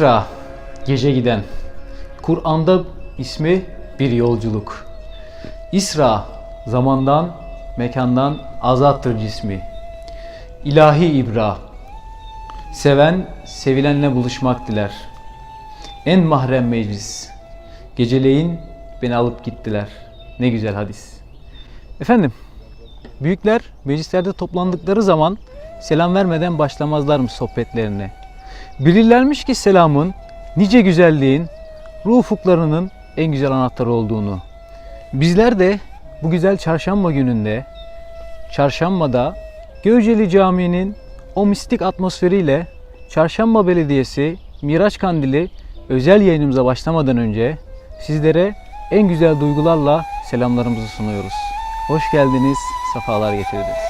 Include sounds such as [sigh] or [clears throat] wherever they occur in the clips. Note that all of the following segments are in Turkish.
İsra, gece giden. Kur'an'da ismi bir yolculuk. İsra, zamandan, mekandan azattır cismi. İlahi ibra, seven sevilenle buluşmak diler. En mahrem meclis, geceleyin beni alıp gittiler. Ne güzel hadis. Efendim, büyükler meclislerde toplandıkları zaman selam vermeden başlamazlarmış sohbetlerine. Bilirlermiş ki selamın, nice güzelliğin, ruh ufuklarının en güzel anahtarı olduğunu. Bizler de bu güzel çarşamba gününde, çarşambada Göceli Camii'nin o mistik atmosferiyle Çarşamba Belediyesi Miraç Kandili özel yayınımıza başlamadan önce sizlere en güzel duygularla selamlarımızı sunuyoruz. Hoş geldiniz, sefalar getirdiniz.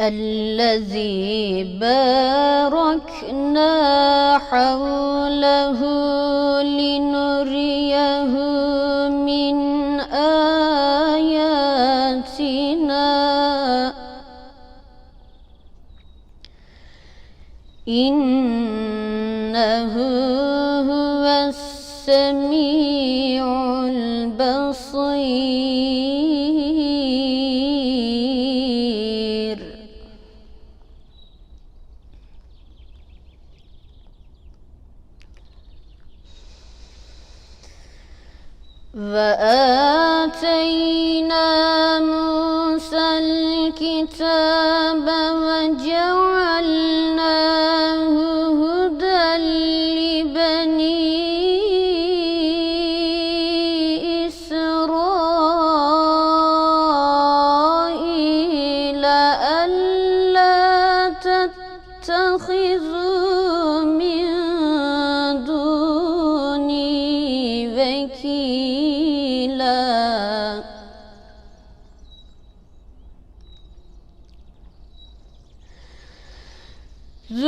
الذي باركنا حوله لنريه من آياتنا. إنه هو السميع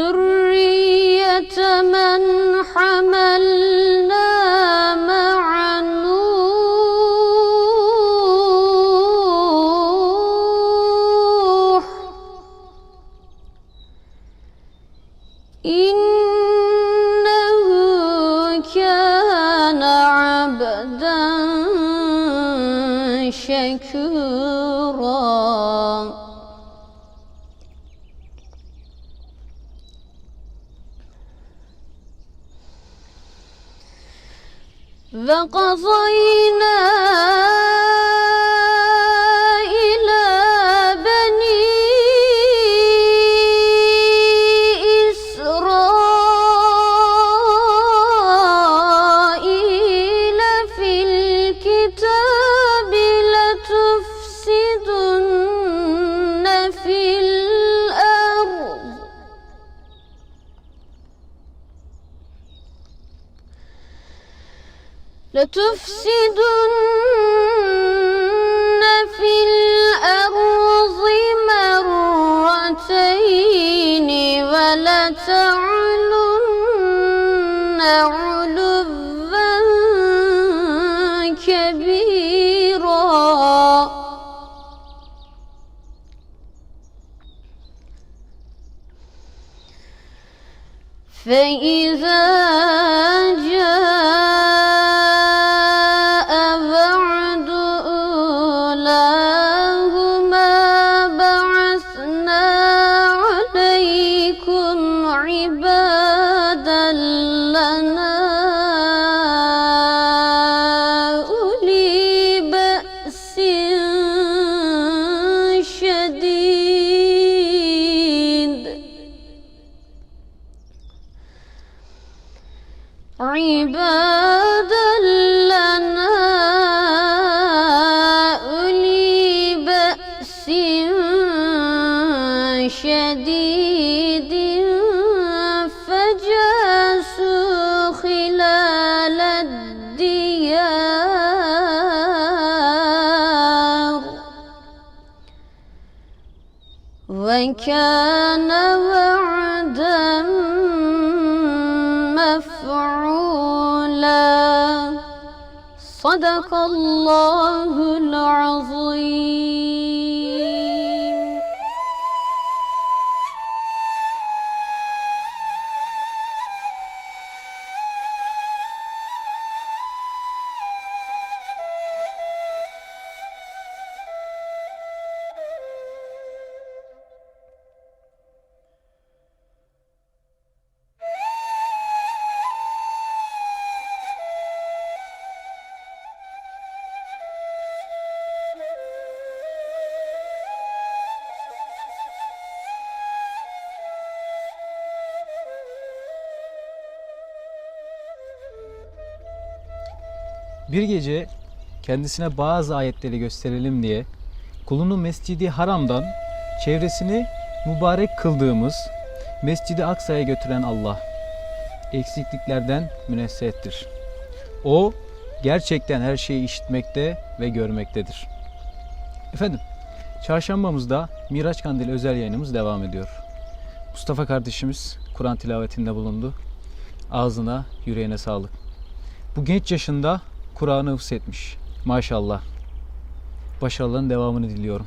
Nur لتفسدن في الأرض مرتين ولتعلن علوا كبيرا. فإذا Bir gece kendisine bazı ayetleri gösterelim diye kulunu Mescidi Haram'dan çevresini mübarek kıldığımız Mescidi Aksa'ya götüren Allah eksikliklerden münezzehtir. O gerçekten her şeyi işitmekte ve görmektedir. Efendim, çarşambamızda Miraç Kandili özel yayınımız devam ediyor. Mustafa kardeşimiz Kur'an tilavetinde bulundu. Ağzına, yüreğine sağlık. Bu genç yaşında Kur'an'ı hıfzetmiş. Maşallah. Başarıların devamını diliyorum.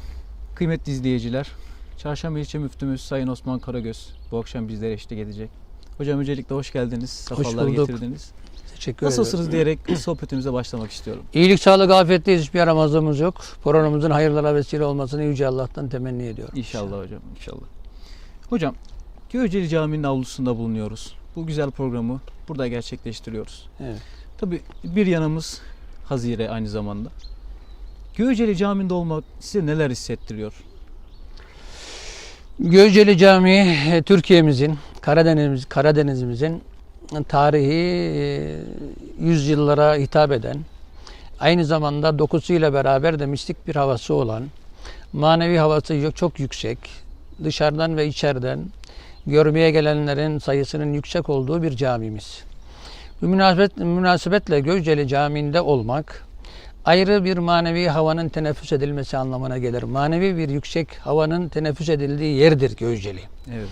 Kıymetli izleyiciler, Çarşamba ilçe müftümüz Sayın Osman Karagöz bu akşam bizlere eşlik edecek. Hocam öncelikle hoş geldiniz. Sefalar bulduk. getirdiniz. Teşekkür Nasılsınız ederim. diyerek sohbetimize başlamak istiyorum. İyilik, sağlık, afiyetteyiz. Hiçbir yaramazlığımız yok. Programımızın hayırlara vesile olmasını Yüce Allah'tan temenni ediyorum. İnşallah hocam, inşallah. Hocam, Göceli Camii'nin avlusunda bulunuyoruz. Bu güzel programı burada gerçekleştiriyoruz. Evet. Tabii bir yanımız Hazire aynı zamanda. Göceli Camii'nde olmak size neler hissettiriyor? Göceli Camii e, Türkiye'mizin, Karadeniz, Karadeniz'imizin tarihi e, yüzyıllara hitap eden, aynı zamanda dokusuyla beraber de mistik bir havası olan, manevi havası çok yüksek, dışarıdan ve içeriden görmeye gelenlerin sayısının yüksek olduğu bir camimiz. Bu münasebet, münasebetle Göceli Camii'nde olmak ayrı bir manevi havanın teneffüs edilmesi anlamına gelir. Manevi bir yüksek havanın teneffüs edildiği yerdir Göceli. Evet.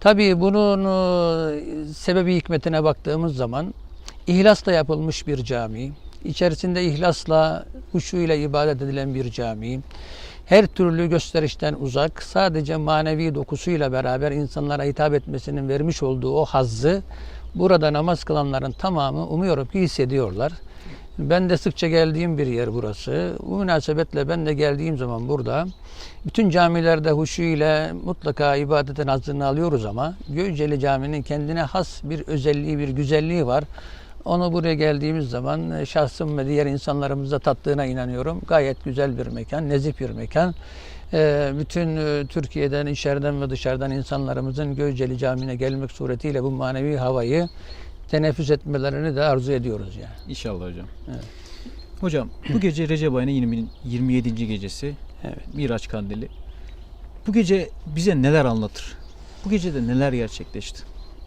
Tabii bunun e, sebebi hikmetine baktığımız zaman ihlasla yapılmış bir cami, içerisinde ihlasla, huşuyla ibadet edilen bir cami, her türlü gösterişten uzak, sadece manevi dokusuyla beraber insanlara hitap etmesinin vermiş olduğu o hazzı burada namaz kılanların tamamı umuyorum ki hissediyorlar. Ben de sıkça geldiğim bir yer burası. Bu münasebetle ben de geldiğim zaman burada bütün camilerde huşu ile mutlaka ibadetin hazzını alıyoruz ama Göceli Camii'nin kendine has bir özelliği, bir güzelliği var. Onu buraya geldiğimiz zaman e, şahsım ve diğer insanlarımızda tattığına inanıyorum. Gayet güzel bir mekan, nezih bir mekan. E, Bütün e, Türkiye'den, içeriden ve dışarıdan insanlarımızın Göceli Camii'ne gelmek suretiyle bu manevi havayı teneffüs etmelerini de arzu ediyoruz yani. İnşallah hocam. Evet. Hocam bu [clears throat] gece Recep ayının 20, 27. gecesi. Evet. Miraç Kandili. Bu gece bize neler anlatır? Bu gecede neler gerçekleşti?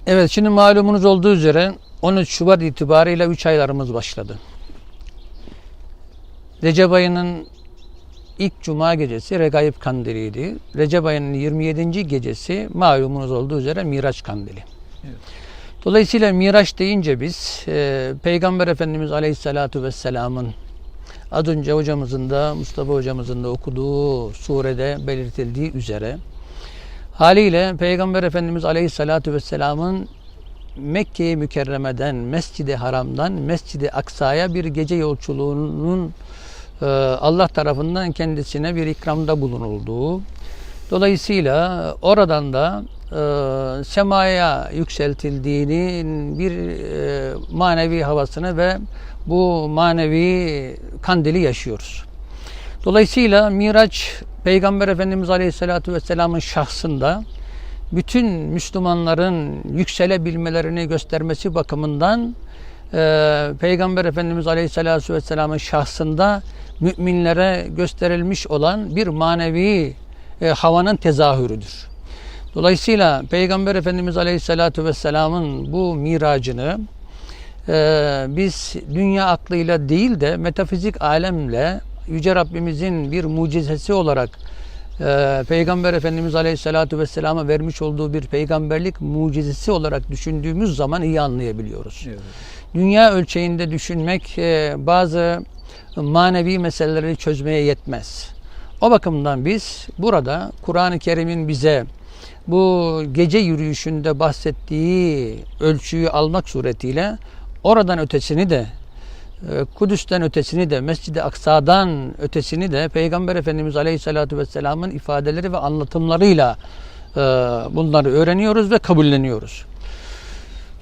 Evet şimdi malumunuz olduğu üzere 13 Şubat itibariyle 3 aylarımız başladı. Recep ayının ilk cuma gecesi Regaib Kandili'ydi. Recep ayının 27. gecesi malumunuz olduğu üzere Miraç Kandili. Evet. Dolayısıyla Miraç deyince biz e, Peygamber Efendimiz Aleyhisselatü Vesselam'ın az önce hocamızın da Mustafa hocamızın da okuduğu surede belirtildiği üzere haliyle Peygamber Efendimiz Aleyhisselatü Vesselam'ın Mekke-i Mükerreme'den, Mescid-i Haram'dan Mescid-i Aksa'ya bir gece yolculuğunun e, Allah tarafından kendisine bir ikramda bulunulduğu, dolayısıyla oradan da e, semaya yükseltildiğinin bir e, manevi havasını ve bu manevi kandili yaşıyoruz. Dolayısıyla Miraç Peygamber Efendimiz Aleyhisselatü Vesselam'ın şahsında bütün Müslümanların yükselebilmelerini göstermesi bakımından e, Peygamber Efendimiz Aleyhisselatü Vesselam'ın şahsında müminlere gösterilmiş olan bir manevi e, havanın tezahürüdür. Dolayısıyla Peygamber Efendimiz Aleyhisselatü Vesselam'ın bu miracını e, biz dünya aklıyla değil de metafizik alemle Yüce Rabbimizin bir mucizesi olarak e, Peygamber Efendimiz Aleyhisselatü Vesselam'a vermiş olduğu bir peygamberlik mucizesi olarak düşündüğümüz zaman iyi anlayabiliyoruz. Evet. Dünya ölçeğinde düşünmek e, bazı manevi meseleleri çözmeye yetmez. O bakımdan biz burada Kur'an-ı Kerim'in bize bu gece yürüyüşünde bahsettiği ölçüyü almak suretiyle oradan ötesini de Kudüs'ten ötesini de Mescid-i Aksa'dan ötesini de Peygamber Efendimiz Aleyhisselatü Vesselam'ın ifadeleri ve anlatımlarıyla e, bunları öğreniyoruz ve kabulleniyoruz.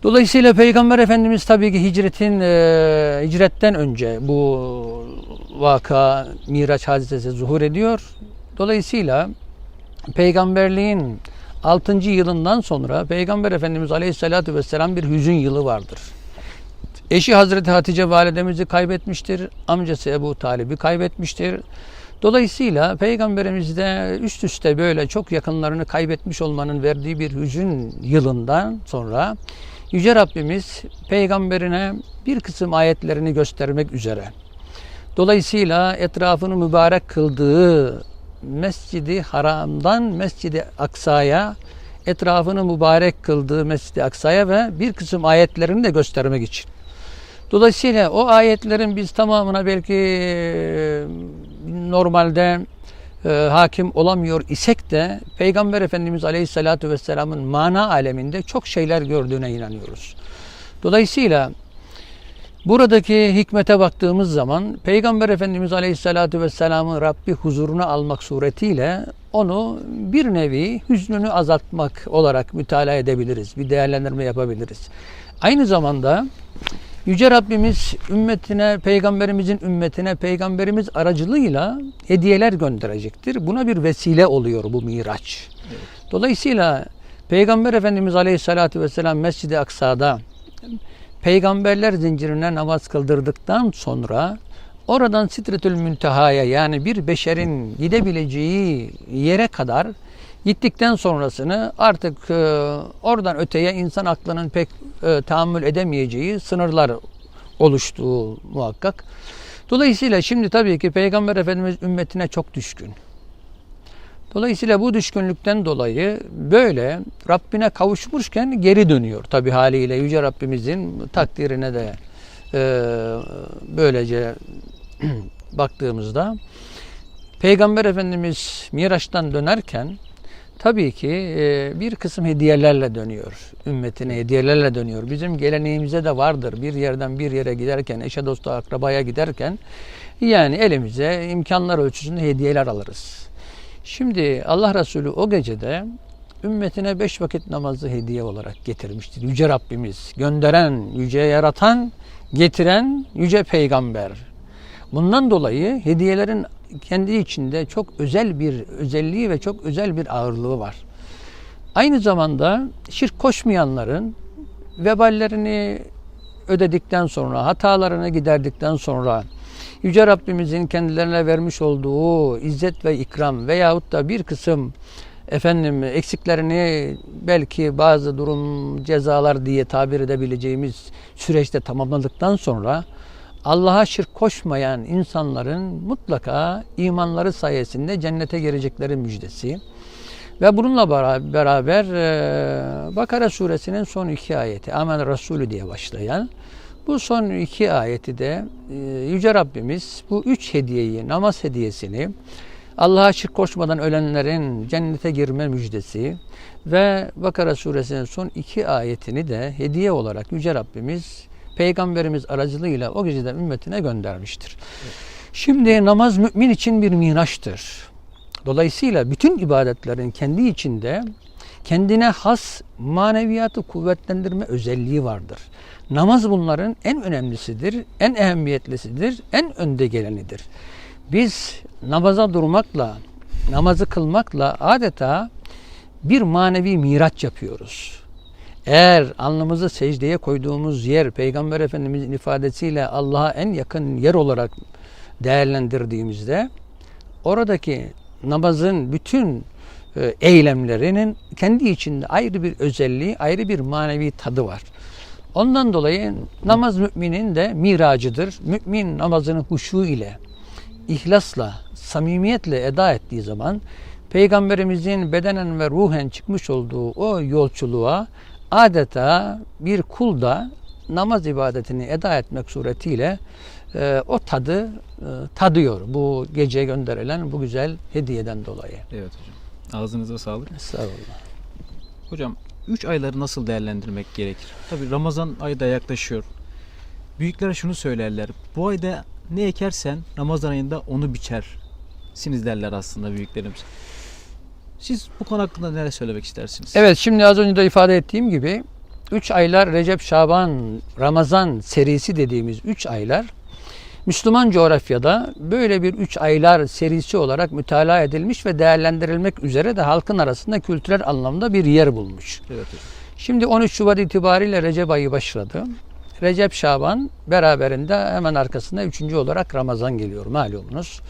Dolayısıyla Peygamber Efendimiz tabii ki hicretin e, hicretten önce bu vaka Miraç hadisesi zuhur ediyor. Dolayısıyla peygamberliğin 6. yılından sonra Peygamber Efendimiz Aleyhisselatü Vesselam bir hüzün yılı vardır. Eşi Hazreti Hatice validemizi kaybetmiştir. Amcası Ebu Talib'i kaybetmiştir. Dolayısıyla Peygamberimiz de üst üste böyle çok yakınlarını kaybetmiş olmanın verdiği bir hüzün yılından sonra Yüce Rabbimiz peygamberine bir kısım ayetlerini göstermek üzere. Dolayısıyla etrafını mübarek kıldığı Mescidi Haram'dan Mescidi Aksa'ya etrafını mübarek kıldığı Mescidi Aksa'ya ve bir kısım ayetlerini de göstermek için. Dolayısıyla o ayetlerin biz tamamına belki e, normalde e, hakim olamıyor isek de Peygamber Efendimiz Aleyhisselatü Vesselam'ın mana aleminde çok şeyler gördüğüne inanıyoruz. Dolayısıyla buradaki hikmete baktığımız zaman Peygamber Efendimiz Aleyhisselatü Vesselam'ı Rabbi huzuruna almak suretiyle onu bir nevi hüznünü azaltmak olarak mütalaa edebiliriz. Bir değerlendirme yapabiliriz. Aynı zamanda Yüce Rabbimiz ümmetine, peygamberimizin ümmetine peygamberimiz aracılığıyla hediyeler gönderecektir. Buna bir vesile oluyor bu miraç. Dolayısıyla Peygamber Efendimiz Aleyhisselatü Vesselam Mescid-i Aksa'da peygamberler zincirine namaz kıldırdıktan sonra oradan Sidretül Münteha'ya yani bir beşerin gidebileceği yere kadar gittikten sonrasını artık e, oradan öteye insan aklının pek e, tahammül edemeyeceği sınırlar oluştuğu muhakkak. Dolayısıyla şimdi tabii ki Peygamber Efendimiz ümmetine çok düşkün. Dolayısıyla bu düşkünlükten dolayı böyle Rabbine kavuşmuşken geri dönüyor. Tabii haliyle Yüce Rabbimizin takdirine de e, böylece [clears throat] baktığımızda Peygamber Efendimiz Miraç'tan dönerken tabii ki e, bir kısım hediyelerle dönüyor. Ümmetine hediyelerle dönüyor. Bizim geleneğimize de vardır. Bir yerden bir yere giderken, eşe dosta akrabaya giderken yani elimize imkanlar ölçüsünde hediyeler alırız. Şimdi Allah Resulü o gecede ümmetine beş vakit namazı hediye olarak getirmiştir. Yüce Rabbimiz, gönderen, yüce yaratan, getiren yüce peygamber. Bundan dolayı hediyelerin kendi içinde çok özel bir özelliği ve çok özel bir ağırlığı var. Aynı zamanda şirk koşmayanların veballerini ödedikten sonra, hatalarını giderdikten sonra Yüce Rabbimizin kendilerine vermiş olduğu izzet ve ikram veyahut da bir kısım efendim eksiklerini belki bazı durum cezalar diye tabir edebileceğimiz süreçte tamamladıktan sonra Allah'a şirk koşmayan insanların mutlaka imanları sayesinde cennete girecekleri müjdesi. Ve bununla beraber e, Bakara suresinin son iki ayeti Amen Resulü diye başlayan bu son iki ayeti de e, Yüce Rabbimiz bu üç hediyeyi, namaz hediyesini, Allah'a şirk koşmadan ölenlerin cennete girme müjdesi ve Bakara suresinin son iki ayetini de hediye olarak Yüce Rabbimiz Peygamberimiz aracılığıyla o geceden ümmetine göndermiştir. Şimdi namaz mümin için bir miraçtır. Dolayısıyla bütün ibadetlerin kendi içinde kendine has maneviyatı kuvvetlendirme özelliği vardır. Namaz bunların en önemlisidir, en ehemmiyetlisidir, en önde gelenidir. Biz namaza durmakla, namazı kılmakla adeta bir manevi miraç yapıyoruz. Eğer alnımızı secdeye koyduğumuz yer Peygamber Efendimizin ifadesiyle Allah'a en yakın yer olarak değerlendirdiğimizde oradaki namazın bütün e, eylemlerinin kendi içinde ayrı bir özelliği, ayrı bir manevi tadı var. Ondan dolayı namaz müminin de miracıdır. Mümin namazını huşu ile, ihlasla, samimiyetle eda ettiği zaman Peygamberimizin bedenen ve ruhen çıkmış olduğu o yolculuğa adeta bir kul da namaz ibadetini eda etmek suretiyle e, o tadı e, tadıyor. Bu gece gönderilen bu güzel hediyeden dolayı. Evet hocam. Ağzınıza sağlık. Estağfurullah. Hocam 3 ayları nasıl değerlendirmek gerekir? Tabi Ramazan ayı da yaklaşıyor. Büyükler şunu söylerler. Bu ayda ne ekersen Ramazan ayında onu biçersiniz derler aslında büyüklerimiz. Siz bu konu hakkında neler söylemek istersiniz? Evet şimdi az önce de ifade ettiğim gibi 3 aylar Recep, Şaban, Ramazan serisi dediğimiz 3 aylar Müslüman coğrafyada böyle bir 3 aylar serisi olarak mütalaa edilmiş ve değerlendirilmek üzere de halkın arasında kültürel anlamda bir yer bulmuş. Evet hocam. Şimdi 13 Şubat itibariyle Recep ayı başladı. Recep Şaban beraberinde hemen arkasında üçüncü olarak Ramazan geliyor malumunuz.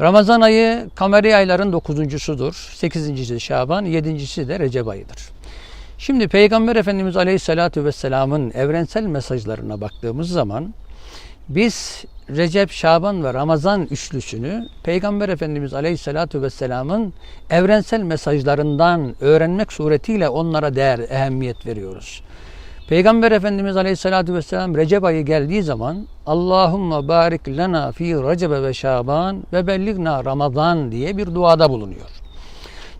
Ramazan ayı kameri ayların dokuzuncusudur. Sekizincisi Şaban, yedincisi de Recep ayıdır. Şimdi Peygamber Efendimiz Aleyhisselatü Vesselam'ın evrensel mesajlarına baktığımız zaman biz Recep, Şaban ve Ramazan üçlüsünü Peygamber Efendimiz Aleyhisselatü Vesselam'ın evrensel mesajlarından öğrenmek suretiyle onlara değer, ehemmiyet veriyoruz. Peygamber Efendimiz Aleyhisselatü Vesselam Recep ayı geldiği zaman Allahümme barik lena fi Recebe ve Şaban ve belligna Ramazan diye bir duada bulunuyor.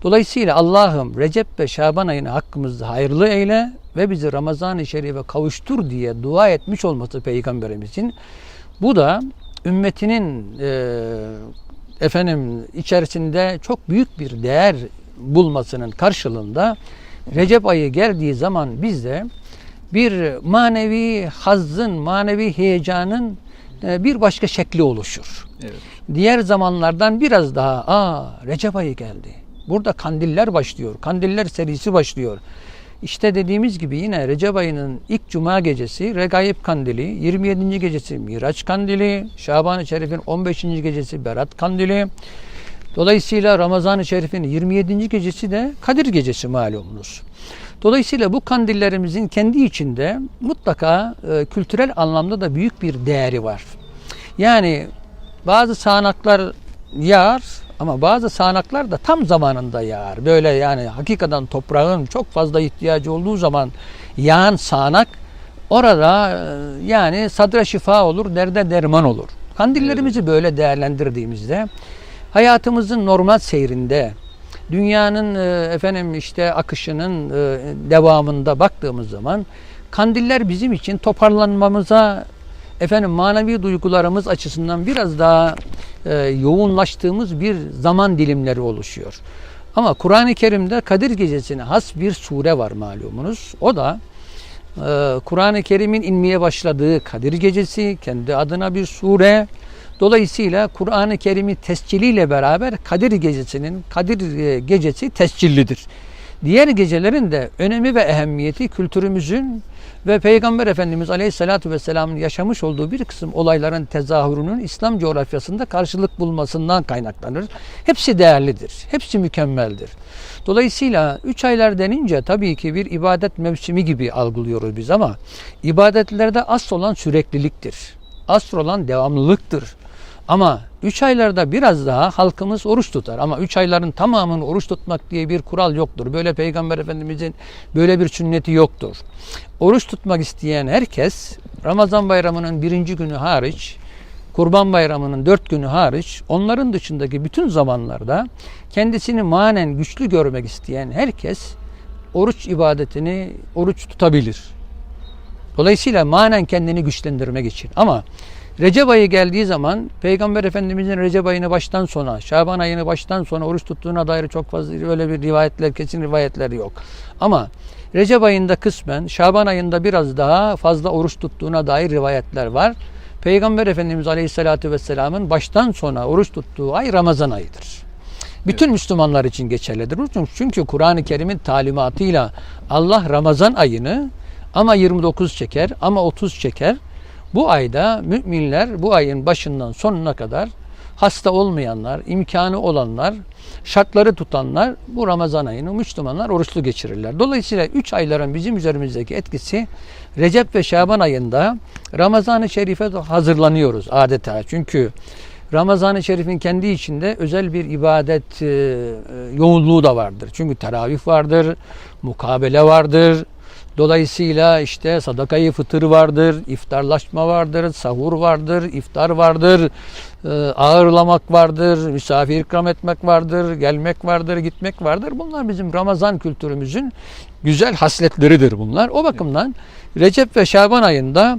Dolayısıyla Allah'ım Recep ve Şaban ayını hakkımızda hayırlı eyle ve bizi Ramazan-ı Şerif'e kavuştur diye dua etmiş olması Peygamberimizin. Bu da ümmetinin e, efendim içerisinde çok büyük bir değer bulmasının karşılığında Recep ayı geldiği zaman biz de bir manevi hazzın, manevi heyecanın e, bir başka şekli oluşur. Evet. Diğer zamanlardan biraz daha aa Recep ayı geldi. Burada kandiller başlıyor. Kandiller serisi başlıyor. İşte dediğimiz gibi yine Recep ayının ilk cuma gecesi Regaib Kandili, 27. gecesi Miraç Kandili, Şaban-ı Şerif'in 15. gecesi Berat Kandili. Dolayısıyla Ramazan-ı Şerif'in 27. gecesi de Kadir Gecesi malumunuz. Dolayısıyla bu kandillerimizin kendi içinde mutlaka e, kültürel anlamda da büyük bir değeri var. Yani bazı sağanaklar yağar ama bazı sağanaklar da tam zamanında yağar. Böyle yani hakikaten toprağın çok fazla ihtiyacı olduğu zaman yağan sağanak orada e, yani sadra şifa olur, derde derman olur. Kandillerimizi böyle değerlendirdiğimizde hayatımızın normal seyrinde dünyanın e, efendim işte akışının e, devamında baktığımız zaman kandiller bizim için toparlanmamıza efendim manevi duygularımız açısından biraz daha e, yoğunlaştığımız bir zaman dilimleri oluşuyor. Ama Kur'an-ı Kerim'de Kadir Gecesi'ne has bir sure var malumunuz. O da e, Kur'an-ı Kerim'in inmeye başladığı Kadir Gecesi, kendi adına bir sure. Dolayısıyla Kur'an-ı Kerim'i tesciliyle beraber Kadir Gecesi'nin Kadir e, Gecesi tescillidir. Diğer gecelerin de önemi ve ehemmiyeti kültürümüzün ve Peygamber Efendimiz Aleyhisselatü Vesselam'ın yaşamış olduğu bir kısım olayların tezahürünün İslam coğrafyasında karşılık bulmasından kaynaklanır. Hepsi değerlidir. Hepsi mükemmeldir. Dolayısıyla üç aylar denince tabii ki bir ibadet mevsimi gibi algılıyoruz biz ama ibadetlerde asıl olan sürekliliktir. Asıl olan devamlılıktır. Ama 3 aylarda biraz daha halkımız oruç tutar. Ama 3 ayların tamamını oruç tutmak diye bir kural yoktur. Böyle Peygamber Efendimizin böyle bir sünneti yoktur. Oruç tutmak isteyen herkes Ramazan bayramının birinci günü hariç, Kurban bayramının dört günü hariç, onların dışındaki bütün zamanlarda kendisini manen güçlü görmek isteyen herkes oruç ibadetini oruç tutabilir. Dolayısıyla manen kendini güçlendirmek için. Ama Recep ayı geldiği zaman Peygamber Efendimizin Recep ayını baştan sona, Şaban ayını baştan sona oruç tuttuğuna dair çok fazla öyle bir rivayetler, kesin rivayetler yok. Ama Recep ayında kısmen, Şaban ayında biraz daha fazla oruç tuttuğuna dair rivayetler var. Peygamber Efendimiz Aleyhisselatü Vesselam'ın baştan sona oruç tuttuğu ay Ramazan ayıdır. Bütün Müslümanlar için geçerlidir. Çünkü Kur'an-ı Kerim'in talimatıyla Allah Ramazan ayını ama 29 çeker ama 30 çeker. Bu ayda müminler bu ayın başından sonuna kadar hasta olmayanlar, imkanı olanlar, şartları tutanlar bu Ramazan ayını Müslümanlar oruçlu geçirirler. Dolayısıyla 3 ayların bizim üzerimizdeki etkisi Recep ve Şaban ayında Ramazan-ı Şerif'e hazırlanıyoruz adeta. Çünkü Ramazan-ı Şerif'in kendi içinde özel bir ibadet e, e, yoğunluğu da vardır. Çünkü teravih vardır, mukabele vardır. Dolayısıyla işte sadakayı fıtır vardır, iftarlaşma vardır, sahur vardır, iftar vardır, e, ağırlamak vardır, misafir ikram etmek vardır, gelmek vardır, gitmek vardır. Bunlar bizim Ramazan kültürümüzün güzel hasletleridir bunlar. O bakımdan Recep ve Şaban ayında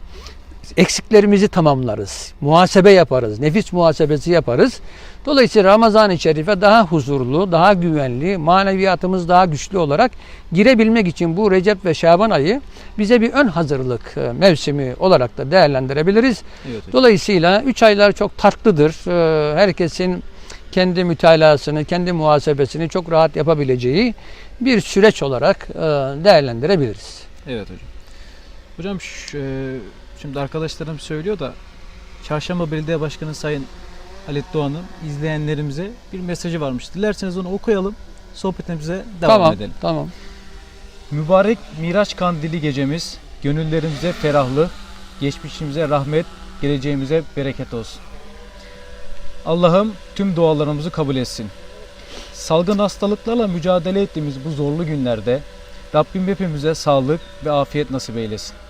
eksiklerimizi tamamlarız. Muhasebe yaparız. Nefis muhasebesi yaparız. Dolayısıyla Ramazan-ı Şerif'e daha huzurlu, daha güvenli, maneviyatımız daha güçlü olarak girebilmek için bu Recep ve Şaban ayı bize bir ön hazırlık e, mevsimi olarak da değerlendirebiliriz. Evet. Dolayısıyla 3 aylar çok tatlıdır. Ee, Herkesin kendi mütalasını, kendi muhasebesini çok rahat yapabileceği bir süreç olarak e, değerlendirebiliriz. Evet hocam. Hocam şu- e, şimdi arkadaşlarım söylüyor da Çarşamba Belediye Başkanı Sayın Halit Doğan'ın izleyenlerimize bir mesajı varmış. Dilerseniz onu okuyalım. Sohbetimize devam tamam, edelim. tamam. Mübarek Miraç Kandili gecemiz gönüllerimize ferahlık, geçmişimize rahmet, geleceğimize bereket olsun. Allah'ım tüm dualarımızı kabul etsin. Salgın hastalıklarla mücadele ettiğimiz bu zorlu günlerde Rabbim hepimize sağlık ve afiyet nasip eylesin.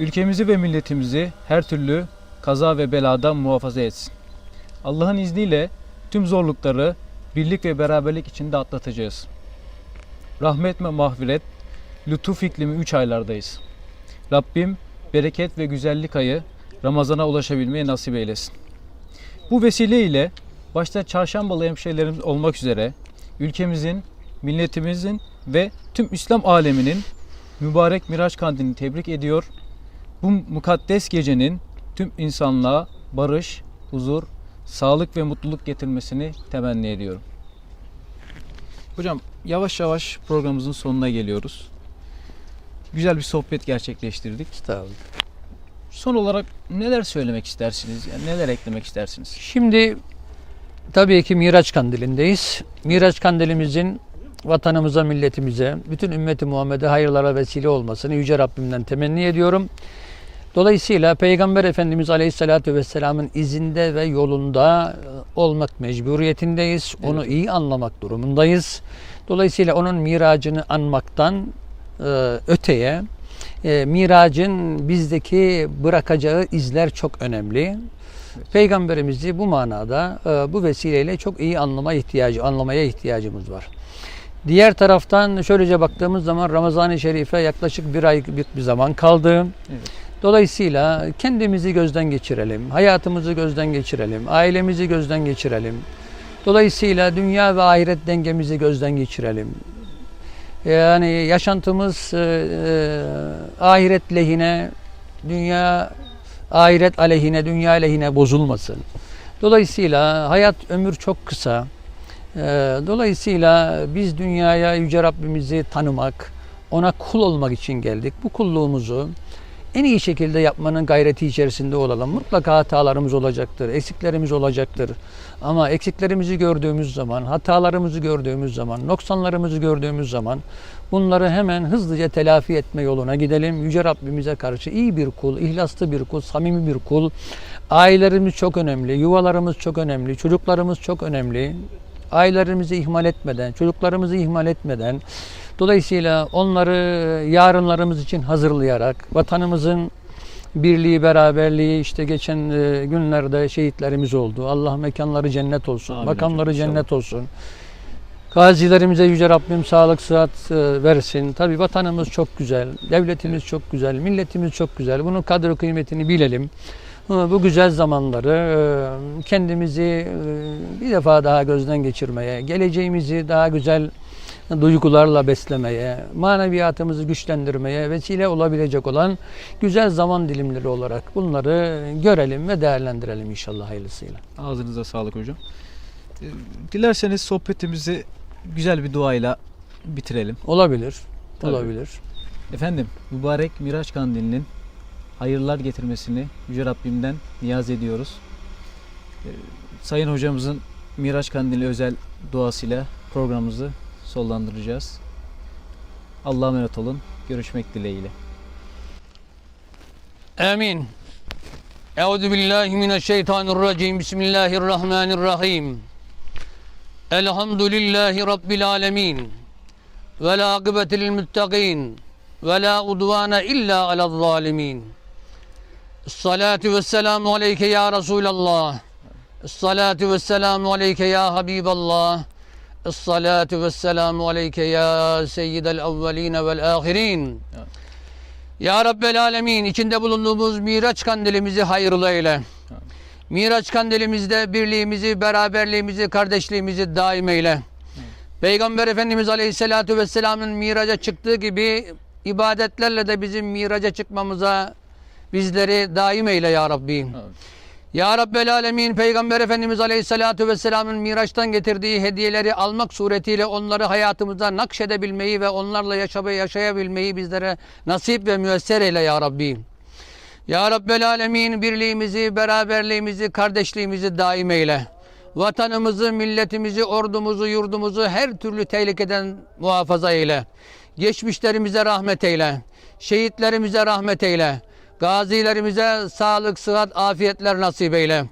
Ülkemizi ve milletimizi her türlü kaza ve beladan muhafaza etsin. Allah'ın izniyle tüm zorlukları birlik ve beraberlik içinde atlatacağız. Rahmet ve mağfiret, lütuf iklimi 3 aylardayız. Rabbim bereket ve güzellik ayı Ramazan'a ulaşabilmeyi nasip eylesin. Bu vesileyle başta çarşambalı hemşehrilerimiz olmak üzere ülkemizin, milletimizin ve tüm İslam aleminin mübarek Miraç Kandilini tebrik ediyor. Bu mukaddes gecenin tüm insanlığa barış, huzur, sağlık ve mutluluk getirmesini temenni ediyorum. Hocam yavaş yavaş programımızın sonuna geliyoruz. Güzel bir sohbet gerçekleştirdik. Estağfurullah. Son olarak neler söylemek istersiniz? Yani neler eklemek istersiniz? Şimdi tabii ki Miraç Kandili'ndeyiz. Miraç Kandilimizin vatanımıza, milletimize, bütün ümmeti Muhammed'e hayırlara vesile olmasını Yüce Rabbimden temenni ediyorum. Dolayısıyla Peygamber Efendimiz Aleyhisselatü Vesselam'ın izinde ve yolunda e, olmak mecburiyetindeyiz. Onu iyi anlamak durumundayız. Dolayısıyla onun miracını anmaktan e, öteye e, miracın bizdeki bırakacağı izler çok önemli. Peygamberimizi bu manada bu vesileyle çok iyi anlama ihtiyacı anlamaya ihtiyacımız var. Diğer taraftan şöylece baktığımız zaman Ramazan-ı Şerif'e yaklaşık bir ay bir zaman kaldı. Evet. Dolayısıyla kendimizi gözden geçirelim, hayatımızı gözden geçirelim, ailemizi gözden geçirelim. Dolayısıyla dünya ve ahiret dengemizi gözden geçirelim. Yani yaşantımız e, e, ahiret lehine, dünya ahiret aleyhine, dünya lehine bozulmasın. Dolayısıyla hayat ömür çok kısa. E, dolayısıyla biz dünyaya Yüce Rabbimizi tanımak, ona kul olmak için geldik. Bu kulluğumuzu en iyi şekilde yapmanın gayreti içerisinde olalım. Mutlaka hatalarımız olacaktır, eksiklerimiz olacaktır. Ama eksiklerimizi gördüğümüz zaman, hatalarımızı gördüğümüz zaman, noksanlarımızı gördüğümüz zaman bunları hemen hızlıca telafi etme yoluna gidelim. Yüce Rabbimize karşı iyi bir kul, ihlaslı bir kul, samimi bir kul. Ailelerimiz çok önemli, yuvalarımız çok önemli, çocuklarımız çok önemli. Ailelerimizi ihmal etmeden, çocuklarımızı ihmal etmeden, dolayısıyla onları yarınlarımız için hazırlayarak, vatanımızın birliği, beraberliği işte geçen e, günlerde şehitlerimiz oldu. Allah mekanları cennet olsun, Amin makamları hocam, cennet olsun. Gazilerimize Yüce Rabbim sağlık, sıhhat e, versin. Tabii vatanımız çok güzel, devletimiz çok güzel, milletimiz çok güzel. Bunun kadri kıymetini bilelim. E, Bu güzel zamanları e, kendimizi e, bir defa daha gözden geçirmeye, geleceğimizi daha güzel duygularla beslemeye, maneviyatımızı güçlendirmeye vesile olabilecek olan güzel zaman dilimleri olarak bunları görelim ve değerlendirelim inşallah hayırlısıyla. Ağzınıza sağlık hocam. Ee, Dilerseniz sohbetimizi güzel bir duayla bitirelim. Olabilir, Tabii. olabilir. Efendim mübarek Miraç Kandili'nin hayırlar getirmesini Yüce Rabbimden niyaz ediyoruz. Ee, Sayın hocamızın Miraç Kandili özel duasıyla programımızı sollandıracağız. Allah'a emanet olun. Görüşmek dileğiyle. Amin. Euzu billahi mineşşeytanirracim. Bismillahirrahmanirrahim. Elhamdülillahi rabbil alamin. Ve la akıbete lil muttaqin. Ve la udvane illa alel zalimin. Esselatu vesselamu aleyke ya Resulallah. Esselatu vesselamu aleyke ya Habiballah. Esselatu vesselamu aleyke ya seyyidel evveline vel ahirin. Ya Rabbel Alemin içinde bulunduğumuz Miraç kandilimizi hayırlı eyle. Miraç kandilimizde birliğimizi, beraberliğimizi, kardeşliğimizi daim eyle. Peygamber Efendimiz Aleyhisselatü Vesselam'ın miraca çıktığı gibi ibadetlerle de bizim miraca çıkmamıza bizleri daim eyle ya Rabbi. Ya Rabbel Alemin Peygamber Efendimiz Aleyhisselatü Vesselam'ın Miraç'tan getirdiği hediyeleri almak suretiyle onları hayatımıza nakşedebilmeyi ve onlarla yaşamayı yaşayabilmeyi bizlere nasip ve müesser eyle ya Rabbi. Ya Rabbel Alemin birliğimizi, beraberliğimizi, kardeşliğimizi daim eyle. Vatanımızı, milletimizi, ordumuzu, yurdumuzu her türlü tehlikeden muhafaza eyle. Geçmişlerimize rahmet eyle. Şehitlerimize rahmet eyle. Gazilerimize sağlık, sıhhat, afiyetler nasip eyle.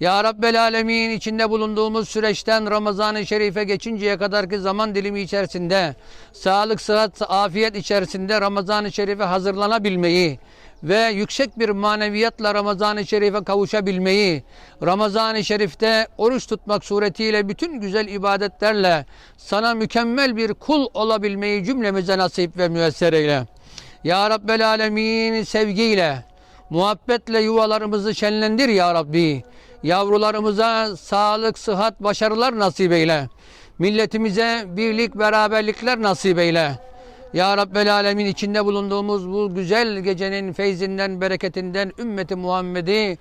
Ya Rabbel Alemin içinde bulunduğumuz süreçten Ramazan-ı Şerif'e geçinceye kadarki zaman dilimi içerisinde sağlık, sıhhat, afiyet içerisinde Ramazan-ı Şerif'e hazırlanabilmeyi ve yüksek bir maneviyatla Ramazan-ı Şerif'e kavuşabilmeyi, Ramazan-ı Şerif'te oruç tutmak suretiyle bütün güzel ibadetlerle sana mükemmel bir kul olabilmeyi cümlemize nasip ve müesser eyle. Ya Rabbel Alemin sevgiyle, muhabbetle yuvalarımızı şenlendir ya Rabbi. Yavrularımıza sağlık, sıhhat, başarılar nasip eyle. Milletimize birlik, beraberlikler nasip eyle. Ya Rabbel Alemin içinde bulunduğumuz bu güzel gecenin feyzinden, bereketinden ümmeti Muhammed'i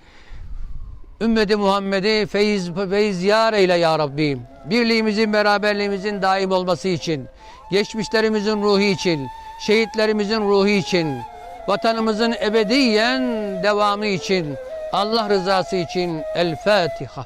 Ümmeti Muhammed'i feyiz, feyiz yar eyle ya Rabbi. Birliğimizin, beraberliğimizin daim olması için, geçmişlerimizin ruhu için, şehitlerimizin ruhu için, vatanımızın ebediyen devamı için, Allah rızası için El Fatiha.